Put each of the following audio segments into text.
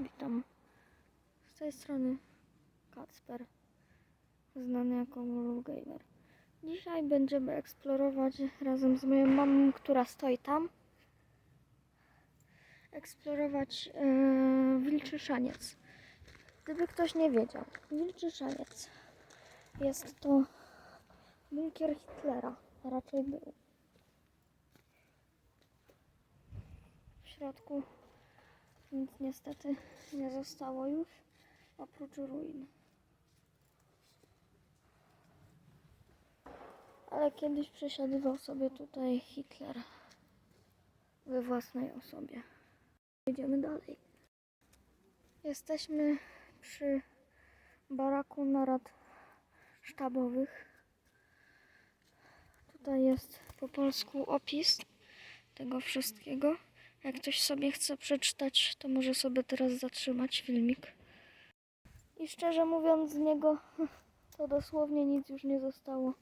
witam. Z tej strony Kacper, znany jako Wolf Gamer. Dzisiaj będziemy eksplorować razem z moją mamą, która stoi tam. Eksplorować e, Wilczy Szaniec. Gdyby ktoś nie wiedział, Wilczy Szaniec jest to bunkier Hitlera, raczej był. W środku nic niestety nie zostało już, oprócz ruin. Ale kiedyś przesiadywał sobie tutaj Hitler we własnej osobie. Idziemy dalej. Jesteśmy przy baraku narad sztabowych. Tutaj jest po polsku opis tego wszystkiego. Jak ktoś sobie chce przeczytać, to może sobie teraz zatrzymać filmik. I szczerze mówiąc, z niego to dosłownie nic już nie zostało.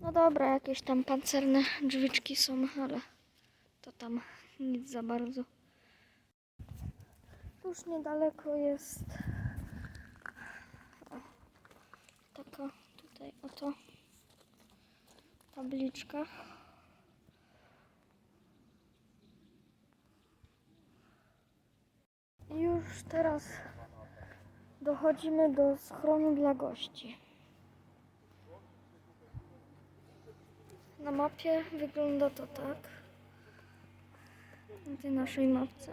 No dobra, jakieś tam pancerne drzwiczki są, ale to tam nic za bardzo. Tuż niedaleko jest taka tutaj oto tabliczka. I już teraz dochodzimy do schronu dla gości. Na mapie wygląda to tak. Na tej naszej mapce.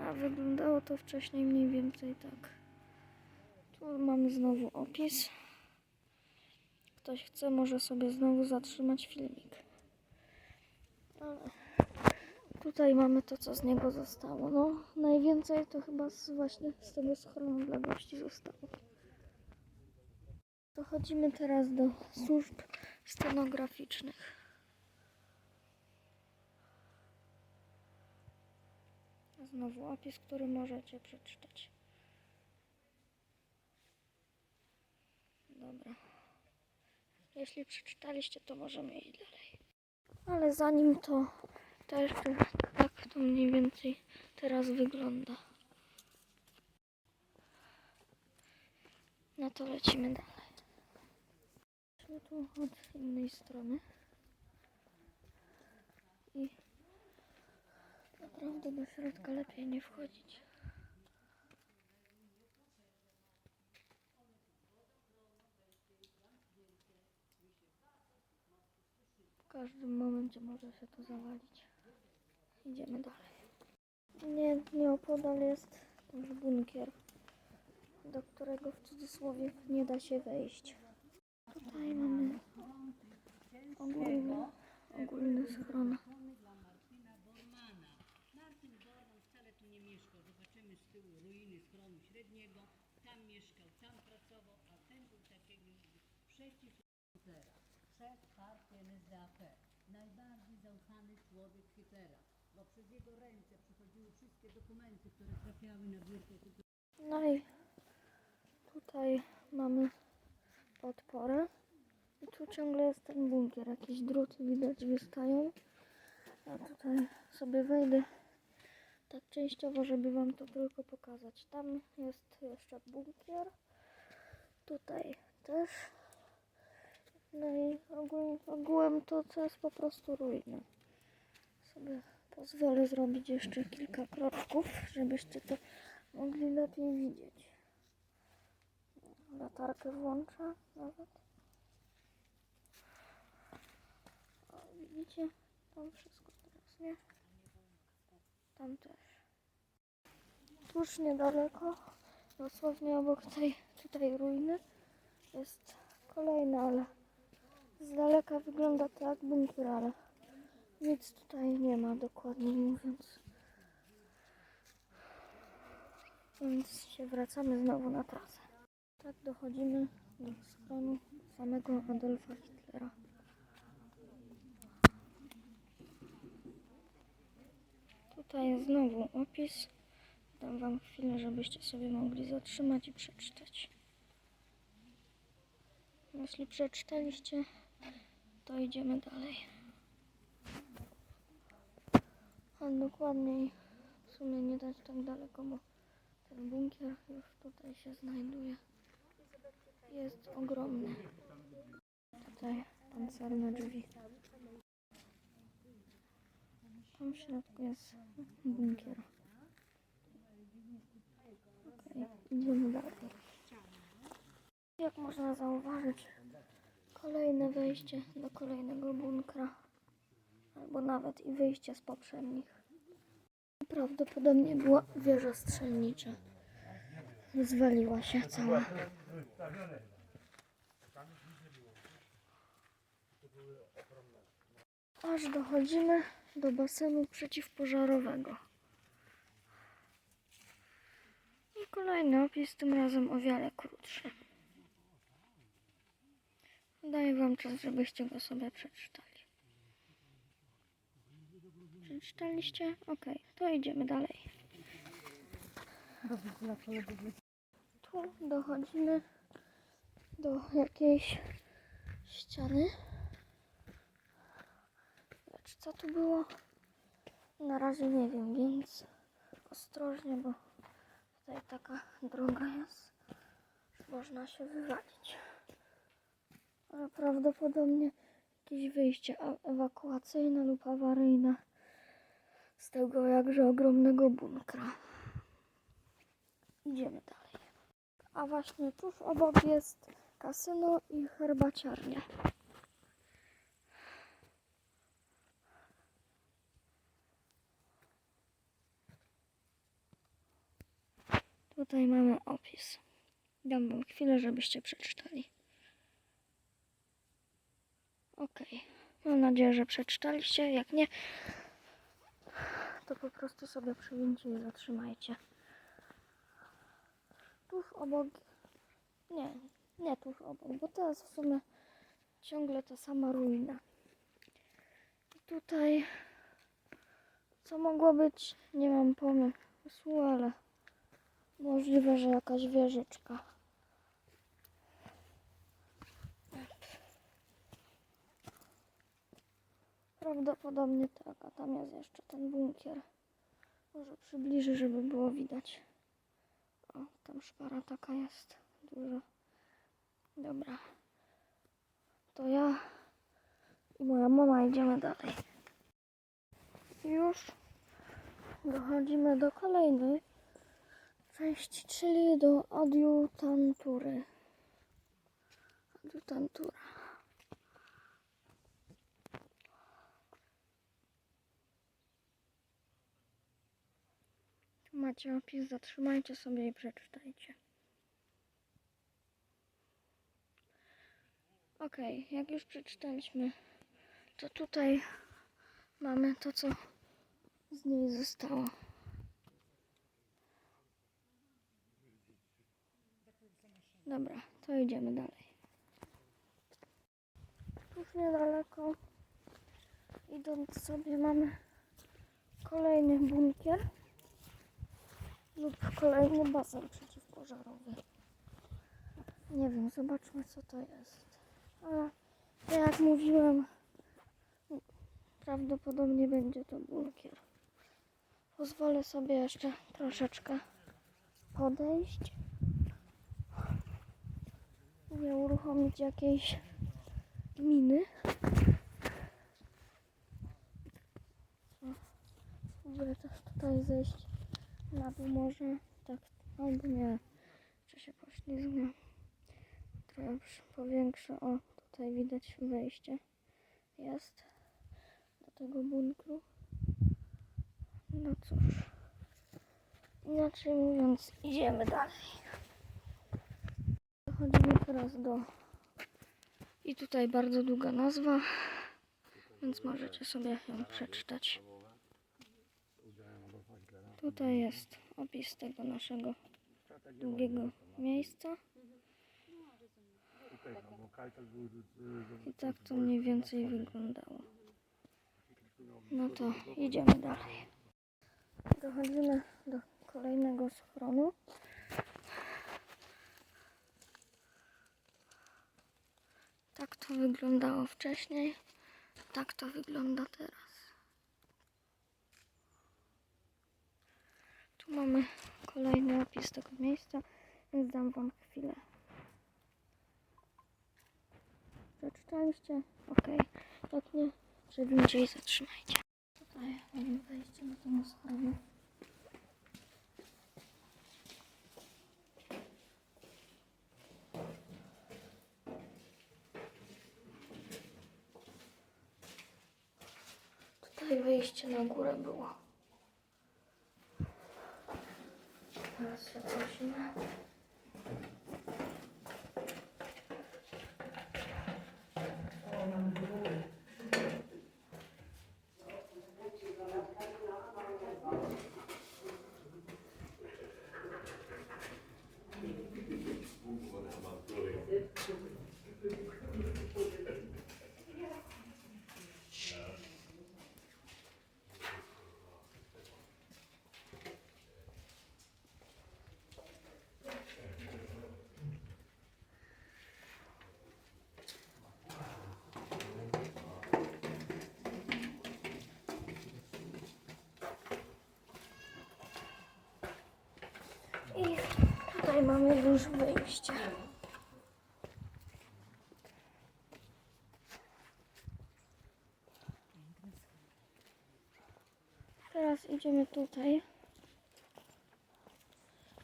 A wyglądało to wcześniej mniej więcej tak. Tu mamy znowu opis. Ktoś chce, może sobie znowu zatrzymać filmik. Ale tutaj mamy to, co z niego zostało. No, najwięcej to chyba z, właśnie z tego schronu dla gości zostało. Dochodzimy teraz do służb stenograficznych. Znowu opis, który możecie przeczytać. Dobra. Jeśli przeczytaliście, to możemy iść dalej. Ale zanim to, jeszcze tak to mniej więcej teraz wygląda. No to lecimy dalej. Lecimy tu od innej strony. I naprawdę do środka lepiej nie wchodzić. W każdym momencie może się to zawalić. Idziemy dalej. Nie, nieopodal jest też bunkier, do którego w cudzysłowie nie da się wejść. Tutaj mamy ogólny, ogólny schron. Najbardziej zaufany człowiek Hitlera. Bo przez jego ręce przechodziły wszystkie dokumenty, które trafiały na biurko No i tutaj mamy podporę. I tu ciągle jest ten bunkier. Jakieś druty widać wystają. Ja tutaj sobie wejdę tak częściowo, żeby wam to tylko pokazać. Tam jest jeszcze bunkier. Tutaj też. No i ogół, ogółem to, to jest po prostu ruina. Sobie pozwolę zrobić jeszcze kilka kroczków, żebyście to mogli lepiej widzieć. Latarkę włączę nawet. O, widzicie? Tam wszystko teraz, nie? Tam też. Tuż niedaleko, dosłownie obok tej tutaj ruiny, jest kolejna, ale z daleka wygląda to jak bunkier, ale nic tutaj nie ma, dokładnie mówiąc. Więc się wracamy znowu na trasę. Tak dochodzimy do schronu samego Adolfa Hitlera. Tutaj znowu opis. Dam wam chwilę, żebyście sobie mogli zatrzymać i przeczytać. Jeśli przeczytaliście, to idziemy dalej. A dokładniej sumie nie dać tak daleko, bo ten bunkier już tutaj się znajduje. Jest ogromny. Tutaj pancerne drzwi. Tam w środku jest bunkier. Okej, idziemy dalej. Jak można zauważyć, kolejne wejście do kolejnego bunkra. Albo nawet i wyjście z poprzednich. Prawdopodobnie była wieża strzelnicza. Zwaliła się cała. Aż dochodzimy do basenu przeciwpożarowego. I kolejny opis, tym razem o wiele krótszy. Daję wam czas, żebyście go sobie przeczytali. Przeczytaliście? Okej, to idziemy dalej. Tu dochodzimy do jakiejś ściany. Lecz co tu było? Na razie nie wiem, więc ostrożnie, bo tutaj taka droga jest, można się wywalić. Ale prawdopodobnie jakieś wyjście ewakuacyjne lub awaryjne z tego jakże ogromnego bunkra. Idziemy dalej. A właśnie tuż obok jest kasyno i herbaciarnia. Tutaj mamy opis. Dam wam chwilę, żebyście przeczytali. Okej. Mam nadzieję, że przeczytaliście. Jak nie, to po prostu sobie przyjmijcie i zatrzymajcie. Tuż obok. Nie, nie tuż obok, bo jest w sumie ciągle ta sama ruina. I tutaj. Co mogło być? Nie mam pomysłu, ale możliwe, że jakaś wieżyczka. Prawdopodobnie tak, a tam jest jeszcze ten bunkier. Może przybliżę, żeby było widać. O, tam szpara taka jest duża. Dobra. To ja i moja mama idziemy dalej. Już dochodzimy do kolejnej części, czyli do adiutantury. Adiutantura. Macie opis, zatrzymajcie sobie i przeczytajcie. Okej, jak już przeczytaliśmy, to tutaj mamy to, co z niej zostało. Dobra, to idziemy dalej. Już niedaleko, idąc sobie, mamy kolejny bunkier lub kolejny basen przeciwpożarowy. Nie wiem, zobaczmy co to jest. Ale jak mówiłem, prawdopodobnie będzie to bunkier. Pozwolę sobie jeszcze troszeczkę podejść. Nie uruchomić jakiejś miny. Spróbuję też tutaj zejść dół może. Tak, albo nie. Czy się poślizgnę. Trochę powiększę. O, tutaj widać wejście. Jest. Do tego bunkru. No cóż. Inaczej mówiąc, idziemy dalej. Dochodzimy teraz do... I tutaj bardzo długa nazwa, więc możecie sobie ją przeczytać. Tutaj jest opis tego naszego długiego miejsca. I tak to mniej więcej wyglądało. No to idziemy dalej. Dochodzimy do kolejnego schronu. Tak to wyglądało wcześniej. Tak to wygląda teraz. Mamy kolejny opis tego miejsca, więc dam Wam chwilę. Przeczytaliście? Okej. Jak nie, przewincie i zatrzymajcie. Tutaj mamy wejście na tą stronę. Tutaj wejście na górę było. Teraz się prosimy. I tutaj mamy już wyjście. Teraz idziemy tutaj,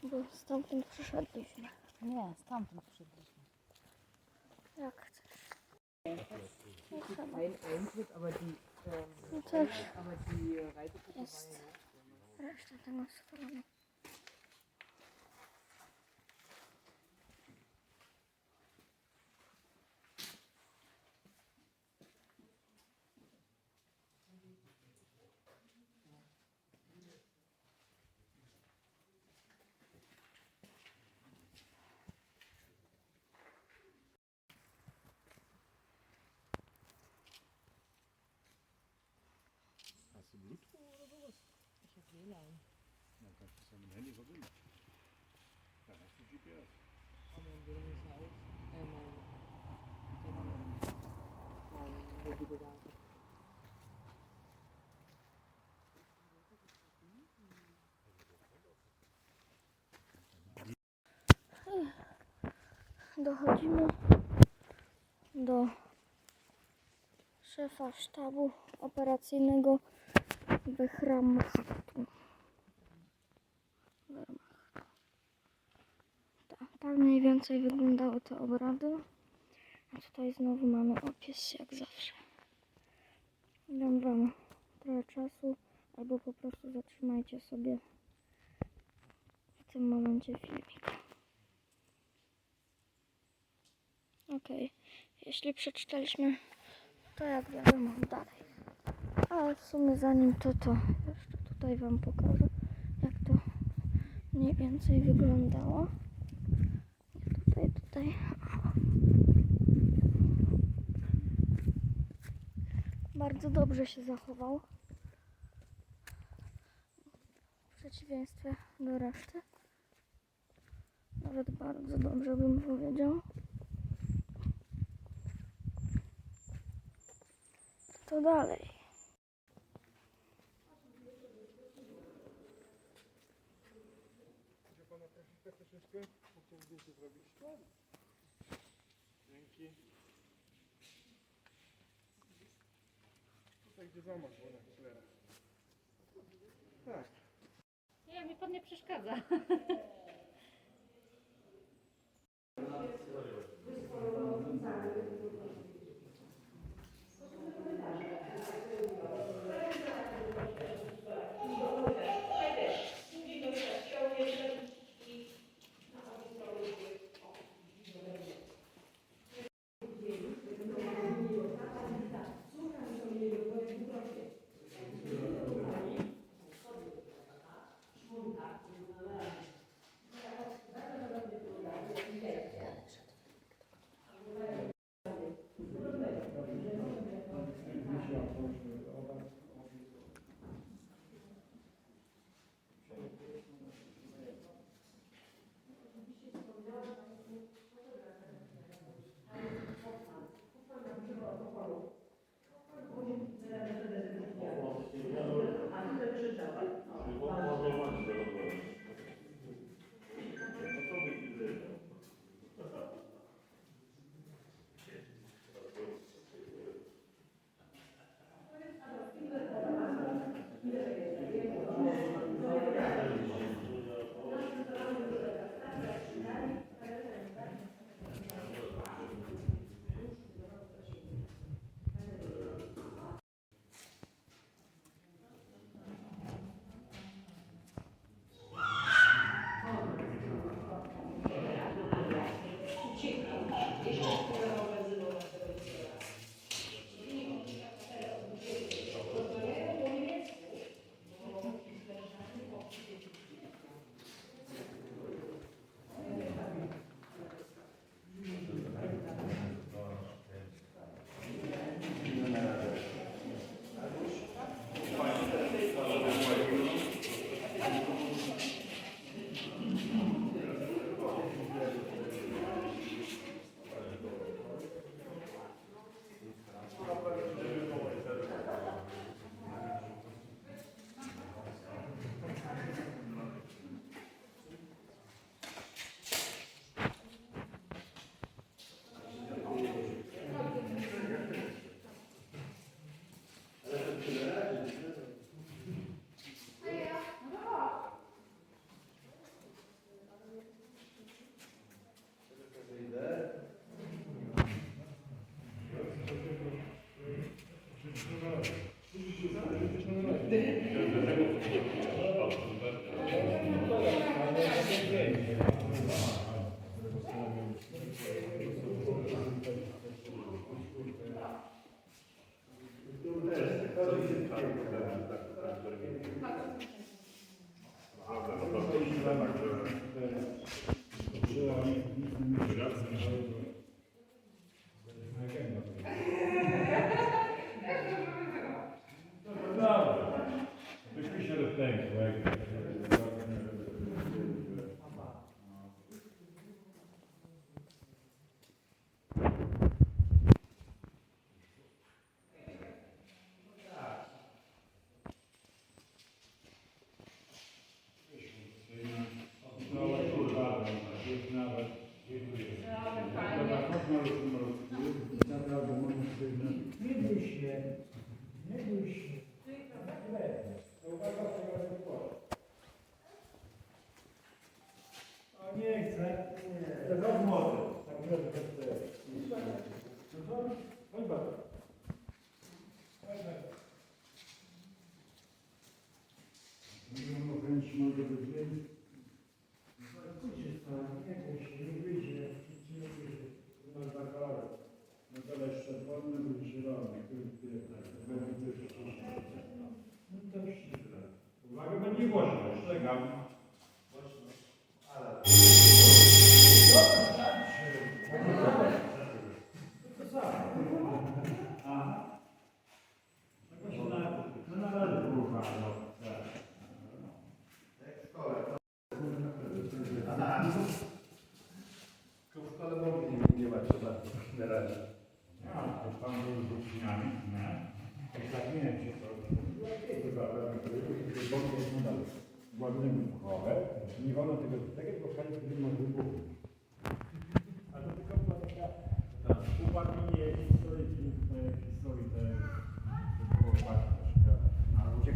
bo stamtąd przyszedliśmy. Nie, stamtąd przyszedliśmy. Jak chcesz. Trzeba. Ein Eintritt, aber die, ähm, No też aber die äh, Reisegruppe jest reszta tego schronu. Hast du Bluetooth oder sowas? Dann kannst du es Handy verbinden. Da hast du GPS. Mein, mein Mobilgedanke. Dochodzimy do szefa sztabu operacyjnego Wehrmachtu. Wehrmachtu. Tak, tak mniej więcej wyglądały te obrady. A tutaj znowu mamy opis jak zawsze. Dam wam trochę czasu, albo po prostu zatrzymajcie sobie w tym momencie filmik. Okej, jeśli przeczytaliśmy, to jak wiadomo dalej. A w sumie zanim to, to jeszcze tutaj Wam pokażę, jak to mniej więcej wyglądało. Tutaj, tutaj. Bardzo dobrze się zachował. W przeciwieństwie do reszty. Nawet bardzo dobrze bym powiedział. To dalej. Hitlera. Tak. Nie, mi pan nie przeszkadza.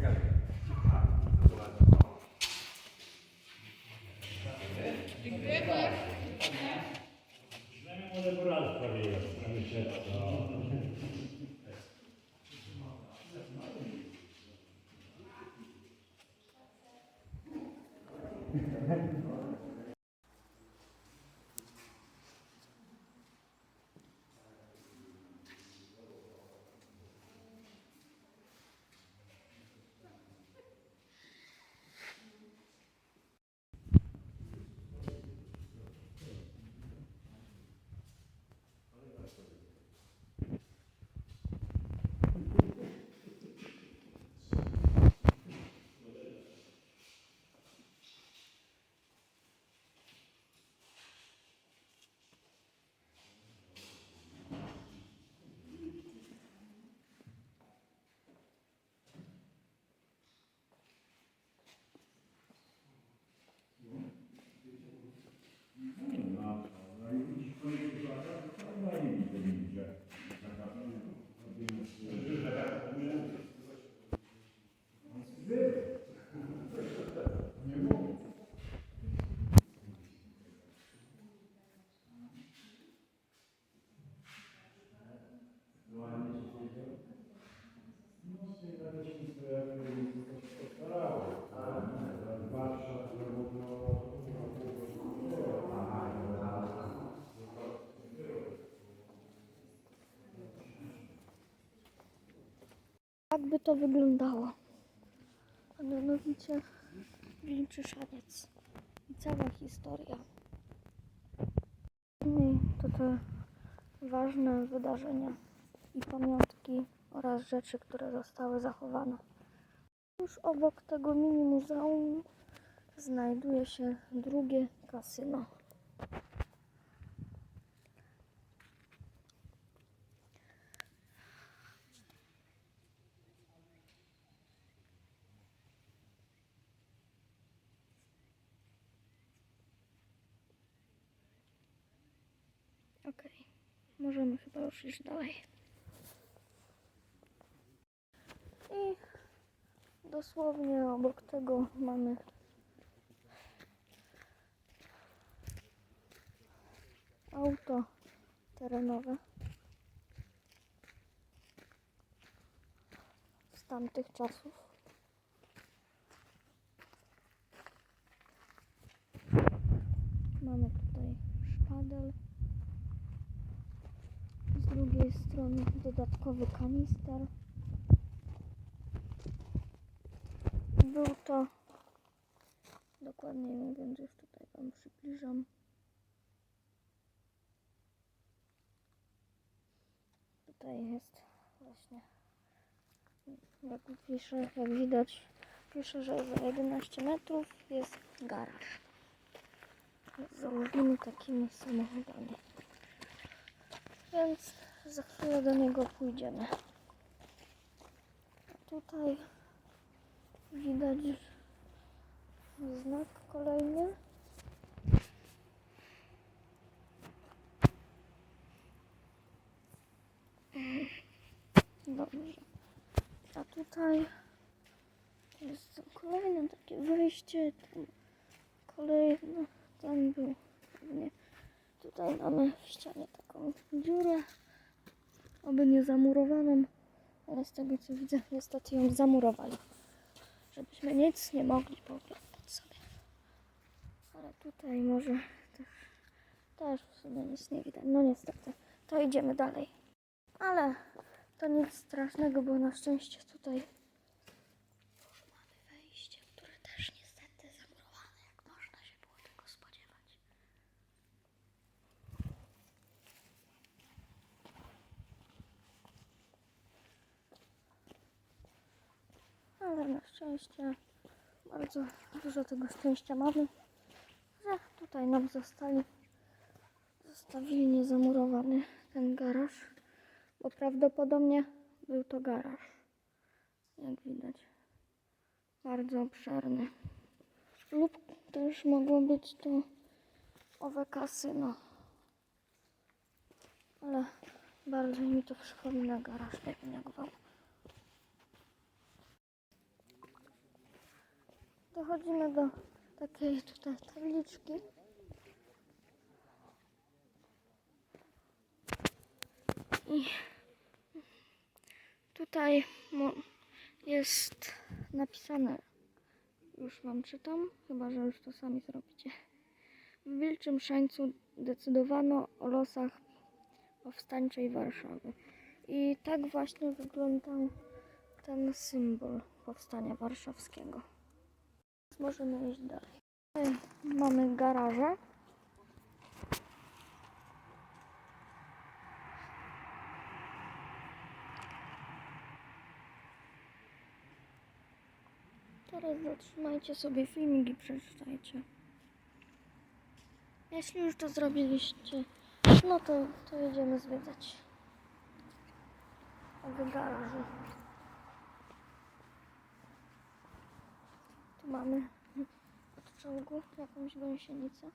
A uciekali. Przynajmniej może po raz prawie jest, ale się co. No, no i widzisz, to jest no i widzę, widzę. Nie mówię. No, tej naleśnictwo jakby się postarało. Warszaw, Tak by to wyglądało. A mianowicie wilczy szaniec. I cała historia. I to te ważne wydarzenia i pamiątki oraz rzeczy, które zostały zachowane. Już obok tego mini muzeum znajduje się drugie kasyno. Możemy chyba już iść dalej. I dosłownie obok tego mamy auto terenowe z tamtych czasów. Mamy tutaj szpadel. Z drugiej strony dodatkowy kanister. Był to, dokładnie mówiąc, już tutaj Wam przybliżam. Tutaj jest właśnie, jak pisze, jak widać, pisze, że za 11 metrów jest garaż. Z założonymi takimi samochodami. Więc za chwilę do niego pójdziemy. Tutaj widać znak kolejny. Dobrze. A tutaj jest kolejne takie wejście. Tam kolejne. Tam był pewnie. Tutaj mamy w ścianie taką dziurę. Oby nie zamurowaną. Ale z tego co widzę, niestety ją zamurowali. Żebyśmy nic nie mogli pooglądać sobie. Ale tutaj może też, też w sumie nic nie widać. No niestety. To idziemy dalej. Ale to nic strasznego, bo na szczęście tutaj mamy wejście, które też niestety zamurowane, jak można się było tego spodziewać. Na szczęście bardzo dużo tego szczęścia mamy, że tutaj nam zostali, zostawili niezamurowany ten garaż bo prawdopodobnie był to garaż. Jak widać. Bardzo obszerny. Lub też mogło być to owe kasyno. Ale bardziej mi to przypomina garaż, wiem jak wam. Dochodzimy do takiej tutaj tabliczki. I Tutaj jest napisane, już wam czytam, chyba że już to sami zrobicie. W Wilczym Szańcu decydowano o losach powstańczej Warszawy. I tak właśnie wyglądał ten symbol powstania warszawskiego. Możemy iść dalej. Mamy garaże. Teraz zatrzymajcie sobie filmik i przeczytajcie. Jeśli już to zrobiliście, no to, to jedziemy zwiedzać. Owy garażu. Mamy od czołgu jakąś gąsienicę.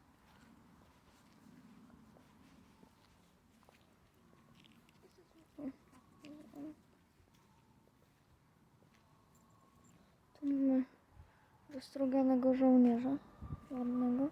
Tu mamy wystroganego żołnierza. Ładnego.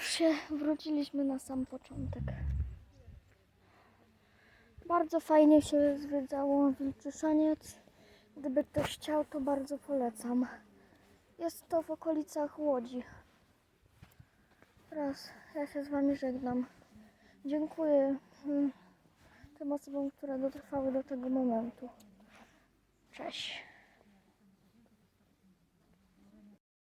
Już się wróciliśmy na sam początek. Bardzo fajnie się zwiedzało Wilczyszaniec. Gdyby ktoś chciał, to bardzo polecam. Jest to w okolicach Łodzi. Teraz ja się z Wami żegnam. Dziękuję mm, tym osobom, które dotrwały do tego momentu. Cześć.